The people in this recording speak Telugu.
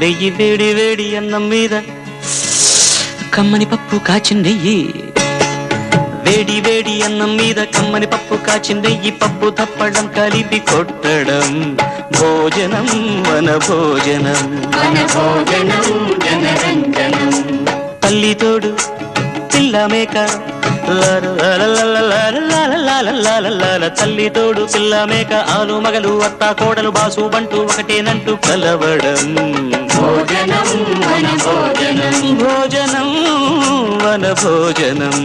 నెయ్యి వేడి వేడి అన్నం మీద. కమ్మని పప్పు కాచిన నెయ్యి. వేడి వేడి అన్నం మీద కమ్మని పప్పు కాచిన నెయ్యి. పప్పు తప్పడం కలిపి కొట్టడం. భోజనం మన భోజనం మన భోజనం జనరంజనం. తల్లి తోడు పిల్ల మేక. లాల లాల లాల లాల లాల లాల లాల లాల. తల్లి తోడు పిల్ల మేక ఆలు మగలు అత్త కోడలు బాసు బంటూ ఒకటేనంటూ కలవడం భోజనం భోజనం భోజనం వన భోజనం